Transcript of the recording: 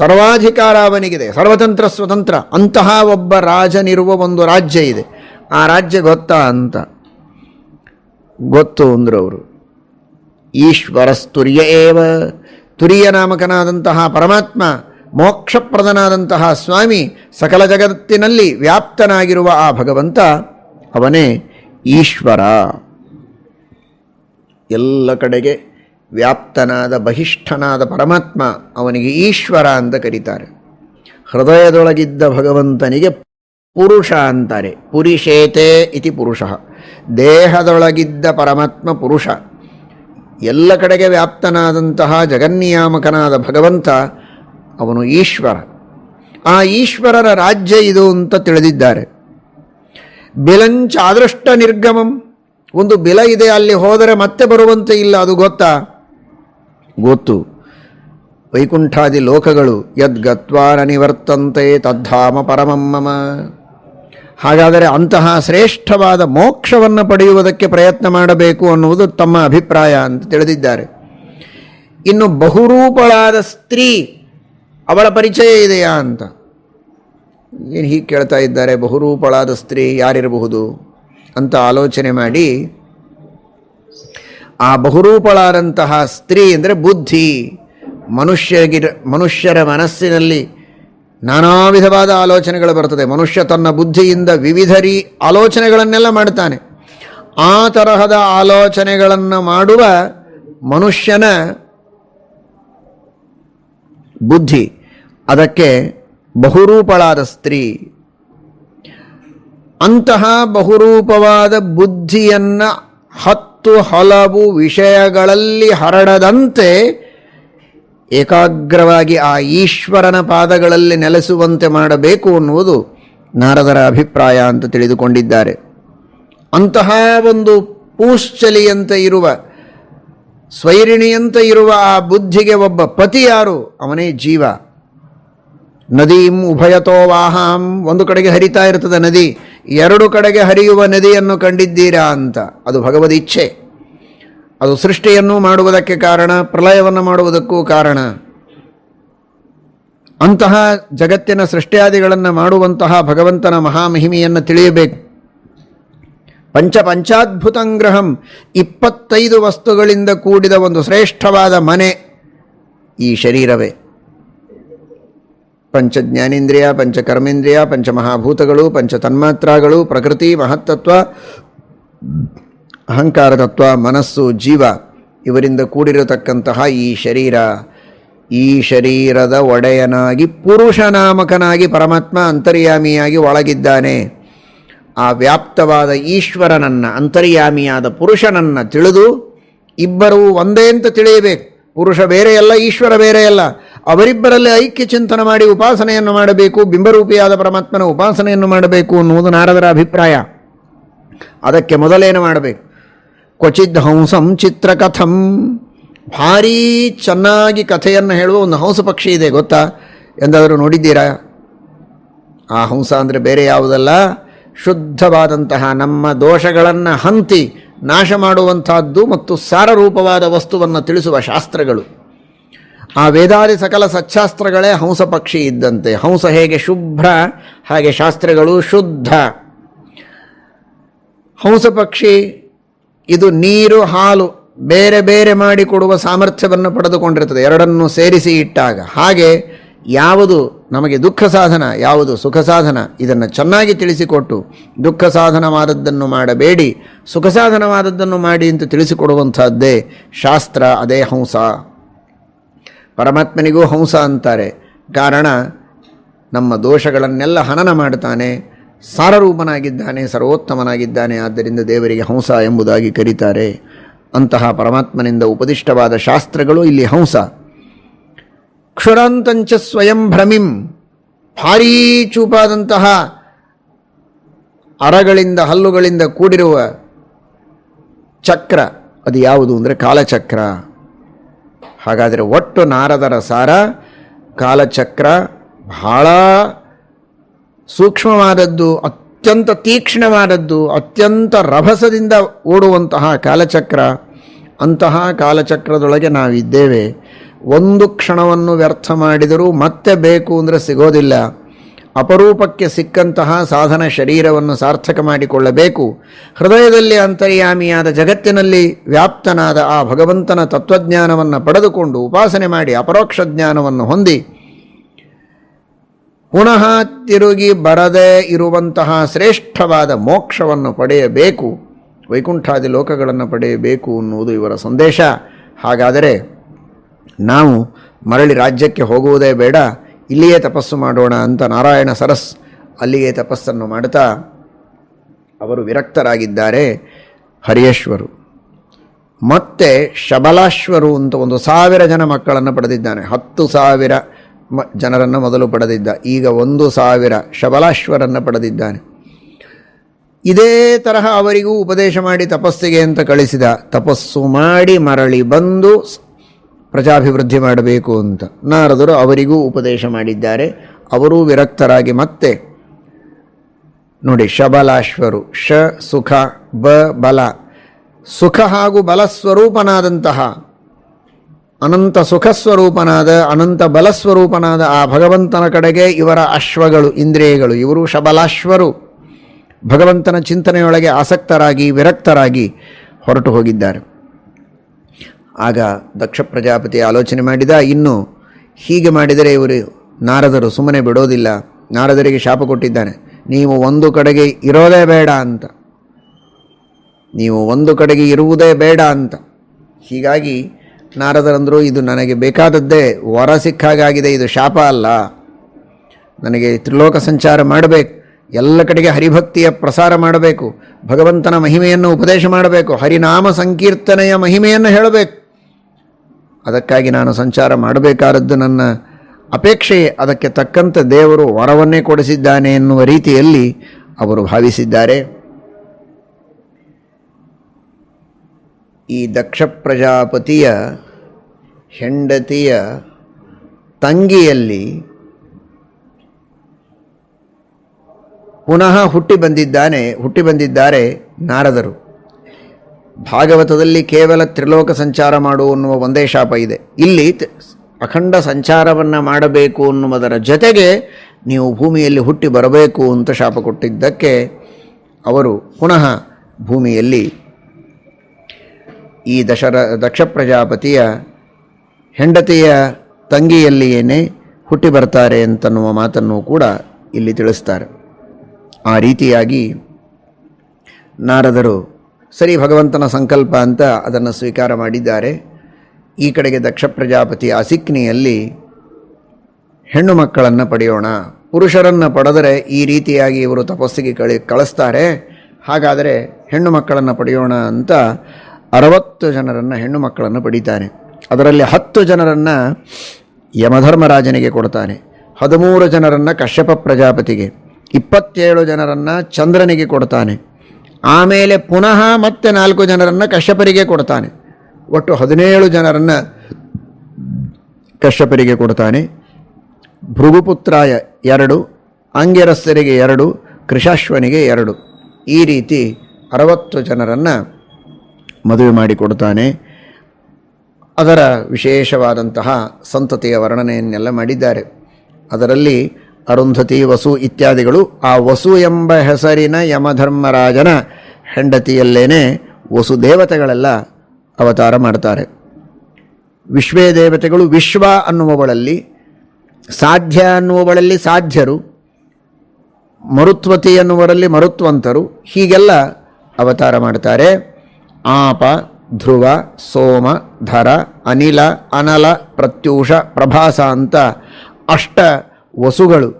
ಸರ್ವಾಧಿಕಾರ ಅವನಿಗಿದೆ ಸರ್ವತಂತ್ರ ಸ್ವತಂತ್ರ. ಅಂತಹ ಒಬ್ಬ ರಾಜನಿರುವ ಒಂದು ರಾಜ್ಯ ಇದೆ. ಆ ರಾಜ್ಯ ಗೊತ್ತಾ ಅಂತ? ಗೊತ್ತು ಅಂದರು ಅವರು. ಈಶ್ವರಸ್ತುರ್ಯ ಏವ. ತುರಿಯ ನಾಮಕನಾದಂತಹ ಪರಮಾತ್ಮ, ಮೋಕ್ಷಪ್ರದನಾದಂತಹ ಸ್ವಾಮಿ, ಸಕಲ ಜಗತ್ತಿನಲ್ಲಿ ವ್ಯಾಪ್ತನಾಗಿರುವ ಆ ಭಗವಂತ ಅವನೇ ಈಶ್ವರ. ಎಲ್ಲ ಕಡೆಗೆ ವ್ಯಾಪ್ತನಾದ ಬಹಿಷ್ಠನಾದ ಪರಮಾತ್ಮ ಅವನಿಗೆ ಈಶ್ವರ ಅಂತ ಕರೀತಾರೆ. ಹೃದಯದೊಳಗಿದ್ದ ಭಗವಂತನಿಗೆ ಪುರುಷ ಅಂತಾರೆ. ಪುರಿಷೇತೆ ಇತಿ ಪುರುಷ. ದೇಹದೊಳಗಿದ್ದ ಪರಮಾತ್ಮ ಪುರುಷ. ಎಲ್ಲ ಕಡೆಗೆ ವ್ಯಾಪ್ತನಾದಂತಹ ಜಗನ್ನಿಯಾಮಕನಾದ ಭಗವಂತ ಅವನು ಈಶ್ವರ. ಆ ಈಶ್ವರರ ರಾಜ್ಯ ಇದು ಅಂತ ತಿಳಿದಿದ್ದಾರೆ. ಬಿಲಂಚ ಅದೃಷ್ಟ ನಿರ್ಗಮಂ. ಒಂದು ಬಿಲ ಇದೆ, ಅಲ್ಲಿ ಹೋದರೆ ಮತ್ತೆ ಬರುವಂತೆ ಇಲ್ಲ, ಅದು ಗೊತ್ತಾ? ಗೊತ್ತು. ವೈಕುಂಠಾದಿ ಲೋಕಗಳು ಯದ್ಗತ್ವಾ ನಿವರ್ತಂತೆ ತದ್ಧಾಮ ಪರಮಂ ಮಮ. ಹಾಗಾದರೆ ಅಂತಹ ಶ್ರೇಷ್ಠವಾದ ಮೋಕ್ಷವನ್ನು ಪಡೆಯುವುದಕ್ಕೆ ಪ್ರಯತ್ನ ಮಾಡಬೇಕು ಅನ್ನುವುದು ತಮ್ಮ ಅಭಿಪ್ರಾಯ ಅಂತ ತಿಳಿದಿದ್ದಾರೆ. ಇನ್ನು ಬಹುರೂಪಳಾದ ಸ್ತ್ರೀ ಅವಳ ಪರಿಚಯ ಇದೆಯಾ ಅಂತ. ಏನು ಹೀಗೆ ಕೇಳ್ತಾ ಇದ್ದಾರೆ, ಬಹುರೂಪಳಾದ ಸ್ತ್ರೀ ಯಾರಿರಬಹುದು ಅಂತ ಆಲೋಚನೆ ಮಾಡಿ ಆ ಬಹುರೂಪಳಾದಂತಹ ಸ್ತ್ರೀ ಅಂದರೆ ಬುದ್ಧಿ. ಮನುಷ್ಯಗಿರ ಮನುಷ್ಯರ ಮನಸ್ಸಿನಲ್ಲಿ ನಾನಾ ವಿಧವಾದ ಆಲೋಚನೆಗಳು ಬರ್ತದೆ. ಮನುಷ್ಯ ತನ್ನ ಬುದ್ಧಿಯಿಂದ ವಿವಿಧ ರೀ ಆಲೋಚನೆಗಳನ್ನೆಲ್ಲ ಮಾಡ್ತಾನೆ ಆ ತರಹದ ಆಲೋಚನೆಗಳನ್ನು ಮಾಡುವ ಮನುಷ್ಯನ ಬುದ್ಧಿ. ಅದಕ್ಕೆ ಬಹುರೂಪಳಾದ ಸ್ತ್ರೀ. ಅಂತಹ ಬಹುರೂಪವಾದ ಬುದ್ಧಿಯನ್ನು ಹತ್ತು ಹಲವು ವಿಷಯಗಳಲ್ಲಿ ಹರಡದಂತೆ ಏಕಾಗ್ರವಾಗಿ ಆ ಈಶ್ವರನ ಪಾದಗಳಲ್ಲಿ ನೆಲೆಸುವಂತೆ ಮಾಡಬೇಕು ಅನ್ನುವುದು ನಾರದರ ಅಭಿಪ್ರಾಯ ಅಂತ ತಿಳಿದುಕೊಂಡಿದ್ದಾರೆ. ಅಂತಹ ಒಂದು ಪೂಶ್ಚಲಿಯಂತೆ ಇರುವ, ಸ್ವೈರಿಣಿಯಂತೆ ಇರುವ ಆ ಬುದ್ಧಿಗೆ ಒಬ್ಬ ಪತಿ ಯಾರು? ಅವನೇ ಜೀವ. ನದೀಂ ಉಭಯತೋ ವಾಹಾಂ. ಒಂದು ಕಡೆಗೆ ಹರಿತಾ ಇರ್ತದೆ ನದಿ. ಎರಡು ಕಡೆಗೆ ಹರಿಯುವ ನದಿಯನ್ನು ಕಂಡಿದ್ದೀರಾ ಅಂತ. ಅದು ಭಗವದ್ ಇಚ್ಛೆ. ಅದು ಸೃಷ್ಟಿಯನ್ನು ಮಾಡುವುದಕ್ಕೆ ಕಾರಣ ಪ್ರಲಯವನ್ನು ಮಾಡುವುದಕ್ಕೂ ಕಾರಣ. ಅಂತಹ ಜಗತ್ತಿನ ಸೃಷ್ಟಿಯಾದಿಗಳನ್ನು ಮಾಡುವಂತಹ ಭಗವಂತನ ಮಹಾಮಹಿಮೆಯನ್ನು ತಿಳಿಯಬೇಕು. ಪಂಚ ಪಂಚಾದ್ಭುತಂಗ್ರಹಂ ಇಪ್ಪತ್ತೈದು ವಸ್ತುಗಳಿಂದ ಕೂಡಿದ ಒಂದು ಶ್ರೇಷ್ಠವಾದ ಮನೆ ಈ ಶರೀರವೇ. ಪಂಚ ಜ್ಞಾನೇಂದ್ರಿಯ ಪಂಚ ಕರ್ಮೇಂದ್ರಿಯ ಪಂಚ ಮಹಾಭೂತಗಳು ಪಂಚ ತನ್ಮಾತ್ರಗಳು ಪ್ರಕೃತಿ, ಮಹತ್ತತ್ವ, ಅಹಂಕಾರ ತತ್ವ, ಮನಸ್ಸು, ಜೀವ, ಇವರಿಂದ ಕೂಡಿರತಕ್ಕಂತಹ ಈ ಶರೀರ. ಈ ಶರೀರದ ಒಡೆಯನಾಗಿ, ಪುರುಷನಾಮಕನಾಗಿ, ಪರಮಾತ್ಮ ಅಂತರ್ಯಾಮಿಯಾಗಿ ಒಳಗಿದ್ದಾನೆ. ಆ ವ್ಯಾಪ್ತವಾದ ಈಶ್ವರನನ್ನು, ಅಂತರ್ಯಾಮಿಯಾದ ಪುರುಷನನ್ನು ತಿಳಿದು, ಇಬ್ಬರೂ ಒಂದೇ ಅಂತ ತಿಳಿಯಬೇಕು. ಪುರುಷ ಬೇರೆಯಲ್ಲ ಈಶ್ವರ ಬೇರೆಯಲ್ಲ ಅವರಿಬ್ಬರಲ್ಲಿ ಐಕ್ಯ ಚಿಂತನೆ ಮಾಡಿ ಉಪಾಸನೆಯನ್ನು ಮಾಡಬೇಕು, ಬಿಂಬರೂಪಿಯಾದ ಪರಮಾತ್ಮನ ಉಪಾಸನೆಯನ್ನು ಮಾಡಬೇಕು ಅನ್ನುವುದು ನಾರದರ ಅಭಿಪ್ರಾಯ. ಅದಕ್ಕೆ ಮೊದಲೇನು ಮಾಡಬೇಕು? ಕ್ವಚಿದ್ ಹಂಸಂ ಚಿತ್ರಕಥಂ. ಭಾರೀ ಚೆನ್ನಾಗಿ ಕಥೆಯನ್ನು ಹೇಳುವ ಒಂದು ಹಂಸ ಪಕ್ಷಿ ಇದೆ, ಗೊತ್ತಾ? ಎಂದಾದರೂ ನೋಡಿದ್ದೀರಾ? ಆ ಹಂಸ ಅಂದರೆ ಬೇರೆ ಯಾವುದಲ್ಲ? ಶುದ್ಧವಾದಂತಹ ನಮ್ಮ ದೋಷಗಳನ್ನು ಹಂತಿ ನಾಶ ಮಾಡುವಂತಹದ್ದು ಮತ್ತು ಸಾರರೂಪವಾದ ವಸ್ತುವನ್ನು ತಿಳಿಸುವ ಶಾಸ್ತ್ರಗಳು. ಆ ವೇದಾದಿ ಸಕಲ ಸಚ್ಚಾಸ್ತ್ರಗಳೇ ಹಂಸ ಪಕ್ಷಿ ಇದ್ದಂತೆ. ಹಂಸ ಹೇಗೆ ಶುಭ್ರ, ಹಾಗೆ ಶಾಸ್ತ್ರಗಳು ಶುದ್ಧ. ಹಂಸ ಪಕ್ಷಿ, ಇದು ನೀರು, ಹಾಲು ಬೇರೆ ಬೇರೆ ಮಾಡಿ ಕೊಡುವ ಸಾಮರ್ಥ್ಯವನ್ನು ಪಡೆದುಕೊಂಡಿರ್ತದೆ. ಎರಡನ್ನು ಸೇರಿಸಿ ಇಟ್ಟಾಗ. ಹಾಗೆ ಯಾವುದು ನಮಗೆ ದುಃಖ ಸಾಧನ, ಯಾವುದು ಸುಖ ಸಾಧನ, ಇದನ್ನು ಚೆನ್ನಾಗಿ ತಿಳಿಸಿಕೊಟ್ಟು ದುಃಖ ಸಾಧನವಾದದ್ದನ್ನು ಮಾಡಬೇಡಿ. ಸುಖ ಸಾಧನವಾದದ್ದನ್ನು ಮಾಡಿ ಅಂತ ತಿಳಿಸಿಕೊಡುವಂಥದ್ದೇ ಶಾಸ್ತ್ರ, ಅದೇ ಹಂಸ. ಪರಮಾತ್ಮನಿಗೂ ಹಂಸ ಅಂತಾರೆ. ಕಾರಣ, ನಮ್ಮ ದೋಷಗಳನ್ನೆಲ್ಲ ಹನನ ಮಾಡ್ತಾನೆ ಸಾರರೂಪನಾಗಿದ್ದಾನೆ, ಸರ್ವೋತ್ತಮನಾಗಿದ್ದಾನೆ, ಆದ್ದರಿಂದ ದೇವರಿಗೆ ಹಂಸ ಎಂಬುದಾಗಿ ಕರೀತಾರೆ. ಅಂತಹ ಪರಮಾತ್ಮನಿಂದ ಉಪದಿಷ್ಟವಾದ ಶಾಸ್ತ್ರಗಳು ಇಲ್ಲಿ ಹಂಸ. ಕ್ಷುರಾಂತಂಚ ಸ್ವಯಂ ಭ್ರಮಿಂ. ಭಾರೀ ಚೂಪಾದಂತಹ ಅರಗಳಿಂದ, ಹಲ್ಲುಗಳಿಂದ ಕೂಡಿರುವ ಚಕ್ರ. ಅದು ಯಾವುದು ಅಂದರೆ ಕಾಲಚಕ್ರ. ಹಾಗಾದರೆ ಒಟ್ಟು ನಾರದರ ಸಾರ, ಕಾಲಚಕ್ರ ಬಹಳ ಸೂಕ್ಷ್ಮವಾದದ್ದು, ಅತ್ಯಂತ ತೀಕ್ಷ್ಣವಾದದ್ದು, ಅತ್ಯಂತ ರಭಸದಿಂದ ಓಡುವಂತಹ ಕಾಲಚಕ್ರ. ಅಂತಹ ಕಾಲಚಕ್ರದೊಳಗೆ ನಾವಿದ್ದೇವೆ. ಒಂದು ಕ್ಷಣವನ್ನು ವ್ಯರ್ಥ ಮಾಡಿದರೂ ಮತ್ತೆ ಬೇಕು ಅಂದರೆ ಸಿಗೋದಿಲ್ಲ. ಅಪರೂಪಕ್ಕೆ ಸಿಕ್ಕಂತಹ ಸಾಧನ ಶರೀರವನ್ನು ಸಾರ್ಥಕ ಮಾಡಿಕೊಳ್ಳಬೇಕು. ಹೃದಯದಲ್ಲಿ ಅಂತರ್ಯಾಮಿಯಾದ ಜಗತ್ತಿನಲ್ಲಿ ವ್ಯಾಪ್ತನಾದ ಆ ಭಗವಂತನ ತತ್ವಜ್ಞಾನವನ್ನು ಪಡೆದುಕೊಂಡು ಉಪಾಸನೆ ಮಾಡಿ ಅಪರೋಕ್ಷ ಜ್ಞಾನವನ್ನು ಹೊಂದಿ, ಪುನಃ ತಿರುಗಿ ಬರದೇ ಇರುವಂತಹ ಶ್ರೇಷ್ಠವಾದ ಮೋಕ್ಷವನ್ನು ಪಡೆಯಬೇಕು. ವೈಕುಂಠಾದಿ ಲೋಕಗಳನ್ನು ಪಡೆಯಬೇಕು ಅನ್ನುವುದು ಇವರ ಸಂದೇಶ. ಹಾಗಾದರೆ ನಾವು ಮರಳಿ ರಾಜ್ಯಕ್ಕೆ ಹೋಗುವುದೇ ಬೇಡ. ಇಲ್ಲಿಯೇ ತಪಸ್ಸು ಮಾಡೋಣ ಅಂತ ನಾರಾಯಣ ಸರಸ್ ಅಲ್ಲಿಯೇ ತಪಸ್ಸನ್ನು ಮಾಡುತ್ತಾ ಅವರು ವಿರಕ್ತರಾಗಿದ್ದಾರೆ ಹರಿಯೇಶ್ವರು. ಮತ್ತೆ ಶಬಲಾಶ್ವರು ಅಂತ ಒಂದು ಸಾವಿರ ಜನ ಮಕ್ಕಳನ್ನು ಪಡೆದಿದ್ದಾನೆ. ಹತ್ತು ಸಾವಿರ ಮ ಜನರನ್ನು ಮೊದಲು ಪಡೆದಿದ್ದ. ಈಗ ಒಂದು ಸಾವಿರ ಶಬಲಾಶ್ವರನ್ನು ಪಡೆದಿದ್ದಾನೆ. ಇದೇ ತರಹ ಅವರಿಗೂ ಉಪದೇಶ ಮಾಡಿ ತಪಸ್ಸಿಗೆ ಅಂತ ಕಳಿಸಿದ. ತಪಸ್ಸು ಮಾಡಿ ಮರಳಿ ಬಂದು ಪ್ರಜಾಭಿವೃದ್ಧಿ ಮಾಡಬೇಕು ಅಂತ. ನಾರದರು ಅವರಿಗೂ ಉಪದೇಶ ಮಾಡಿದ್ದಾರೆ. ಅವರೂ ವಿರಕ್ತರಾಗಿ ಮತ್ತೆ ನೋಡಿ, ಶಬಲಾಶ್ವರು, ಶ, ಸುಖ, ಬ, ಬಲ. ಸುಖ ಹಾಗೂ ಬಲಸ್ವರೂಪನಾದಂತಹ ಅನಂತ ಸುಖ ಸ್ವರೂಪನಾದ, ಅನಂತ ಬಲಸ್ವರೂಪನಾದ ಆ ಭಗವಂತನ ಕಡೆಗೆ ಇವರ ಅಶ್ವಗಳು, ಇಂದ್ರಿಯಗಳು. ಇವರು ಶಬಲಾಶ್ವರು. ಭಗವಂತನ ಚಿಂತನೆಯೊಳಗೆ ಆಸಕ್ತರಾಗಿ, ವಿರಕ್ತರಾಗಿ ಹೊರಟು ಹೋಗಿದ್ದಾರೆ. ಆಗ ದಕ್ಷ ಪ್ರಜಾಪತಿ ಆಲೋಚನೆ ಮಾಡಿದ, ಇನ್ನು ಹೀಗೆ ಮಾಡಿದರೆ ಇವರು ನಾರದರು, ಸುಮ್ಮನೆ ಬಿಡೋದಿಲ್ಲ, ನಾರದರಿಗೆ ಶಾಪ ಕೊಟ್ಟಿದ್ದಾನೆ. ನೀವು ಒಂದು ಕಡೆಗೆ ಇರೋದೇ ಬೇಡ ಅಂತ. ನೀವು ಒಂದು ಕಡೆಗೆ ಇರುವುದೇ ಬೇಡ ಅಂತ. ಹೀಗಾಗಿ ನಾರದರಂದರು, ಇದು ನನಗೆ ಬೇಕಾದದ್ದೇ, ವರ ಸಿಕ್ಕಾಗಿದೆ ಇದು ಶಾಪ ಅಲ್ಲ. ನನಗೆ ತ್ರಿಲೋಕ ಸಂಚಾರ ಮಾಡಬೇಕು, ಎಲ್ಲ ಕಡೆಗೆ ಹರಿಭಕ್ತಿಯ ಪ್ರಸಾರ ಮಾಡಬೇಕು, ಭಗವಂತನ ಮಹಿಮೆಯನ್ನು ಉಪದೇಶ ಮಾಡಬೇಕು, ಹರಿನಾಮ ಸಂಕೀರ್ತನೆಯ ಮಹಿಮೆಯನ್ನು ಹೇಳಬೇಕು. ಅದಕ್ಕಾಗಿ ನಾನು ಸಂಚಾರ ಮಾಡಬೇಕಾದದ್ದು ನನ್ನ ಅಪೇಕ್ಷೆಯೇ. ಅದಕ್ಕೆ ತಕ್ಕಂತೆ ದೇವರು ವರವನ್ನೇ ಕೊಡಿಸಿದ್ದಾನೆ ಎನ್ನುವ ರೀತಿಯಲ್ಲಿ ಅವರು ಭಾವಿಸಿದ್ದಾರೆ. ಈ ದಕ್ಷ ಪ್ರಜಾಪತಿಯ ಹೆಂಡತಿಯ ತಂಗಿಯಲ್ಲಿ ಪುನಃ ಹುಟ್ಟಿ ಬಂದಿದ್ದಾನೆ, ಹುಟ್ಟಿ ಬಂದಿದ್ದಾರೆ ನಾರದರು. ಭಾಗವತದಲ್ಲಿ ಕೇವಲ ತ್ರಿಲೋಕ ಸಂಚಾರ ಮಾಡು ಅನ್ನುವ ಒಂದೇ ಶಾಪ ಇದೆ. ಇಲ್ಲಿ ಅಖಂಡ ಸಂಚಾರವನ್ನು ಮಾಡಬೇಕು ಅನ್ನುವುದರ ಜೊತೆಗೆ ನೀವು ಭೂಮಿಯಲ್ಲಿ ಹುಟ್ಟಿ ಬರಬೇಕು ಅಂತ ಶಾಪ ಕೊಟ್ಟಿದ್ದಕ್ಕೆ ಅವರು ಪುನಃ ಭೂಮಿಯಲ್ಲಿ ಈ ದಶರ ದಕ್ಷ ಪ್ರಜಾಪತಿಯ ಹೆಂಡತಿಯ ತಂಗಿಯಲ್ಲಿಯೇನೇ ಹುಟ್ಟಿ ಬರ್ತಾರೆ ಅಂತನ್ನುವ ಮಾತನ್ನು ಕೂಡ ಇಲ್ಲಿ ತಿಳಿಸ್ತಾರೆ. ಆ ರೀತಿಯಾಗಿ ನಾರದರು ಸರಿ, ಭಗವಂತನ ಸಂಕಲ್ಪ ಅಂತ ಅದನ್ನು ಸ್ವೀಕಾರ ಮಾಡಿದ್ದಾರೆ. ಈ ಕಡೆಗೆ ದಕ್ಷ ಪ್ರಜಾಪತಿ ಅಸಿಕ್ನಿಯಲ್ಲಿ ಹೆಣ್ಣು ಮಕ್ಕಳನ್ನು ಪಡೆಯೋಣ. ಪುರುಷರನ್ನು ಪಡೆದರೆ ಈ ರೀತಿಯಾಗಿ ಇವರು ತಪಸ್ಸಿಗೆ ಕಳಿ, ಕಳಿಸ್ತಾರೆ. ಹಾಗಾದರೆ ಹೆಣ್ಣು ಮಕ್ಕಳನ್ನು ಪಡೆಯೋಣ ಅಂತ ಅರವತ್ತು ಜನರನ್ನು ಹೆಣ್ಣು ಮಕ್ಕಳನ್ನು ಪಡಿತಾನೆ ಅದರಲ್ಲಿ ಹತ್ತು ಜನರನ್ನು ಯಮಧರ್ಮರಾಜನಿಗೆ ಕೊಡ್ತಾನೆ ಹದಿಮೂರು ಜನರನ್ನು ಕಶ್ಯಪ ಪ್ರಜಾಪತಿಗೆ. ಇಪ್ಪತ್ತೇಳು ಜನರನ್ನು ಚಂದ್ರನಿಗೆ ಕೊಡ್ತಾನೆ. ಆಮೇಲೆ ಪುನಃ ಮತ್ತೆ ನಾಲ್ಕು ಜನರನ್ನು ಕಶ್ಯಪರಿಗೆ ಕೊಡ್ತಾನೆ. ಒಟ್ಟು ಹದಿನೇಳು ಜನರನ್ನು ಕಶ್ಯಪರಿಗೆ ಕೊಡ್ತಾನೆ. ಭೃಗುಪುತ್ರಾಯ ಎರಡು ಅಂಗಿರಸ್ಸರಿಗೆ ಎರಡು, ಕೃಷಾಶ್ವನಿಗೆ ಎರಡು. ಈ ರೀತಿ ಅರವತ್ತು ಜನರನ್ನು ಮದುವೆ ಮಾಡಿಕೊಡ್ತಾನೆ ಅದರ ವಿಶೇಷವಾದಂತಹ ಸಂತತಿಯ ವರ್ಣನೆಯನ್ನೆಲ್ಲ ಮಾಡಿದ್ದಾರೆ. ಅದರಲ್ಲಿ ಅರುಂಧತಿ ವಸು ಇತ್ಯಾದಿಗಳು, ಆ ವಸು ಎಂಬ ಹೆಸರಿನ ಯಮಧರ್ಮರಾಜನ ಹೆಂಡತಿಯಲ್ಲೇನೆ ವಸು ದೇವತೆಗಳೆಲ್ಲ ಅವತಾರ ಮಾಡ್ತಾರೆ. ವಿಶ್ವೇ ದೇವತೆಗಳು ವಿಶ್ವ ಅನ್ನುವವಳಲ್ಲಿ, ಸಾಧ್ಯ ಅನ್ನುವವಳಲ್ಲಿ ಸಾಧ್ಯರು, ಮರುತ್ವತಿ ಅನ್ನುವರಲ್ಲಿ ಮರುತ್ವಂತರು, ಹೀಗೆಲ್ಲ ಅವತಾರ ಮಾಡ್ತಾರೆ. ಆಪ, ಧ್ರುವ, ಸೋಮ, ಧರ, ಅನಿಲ, ಅನಲ, ಪ್ರತ್ಯೂಷ, ಪ್ರಭಾಸ ಅಂತ ಅಷ್ಟ ವಸುಗಳು.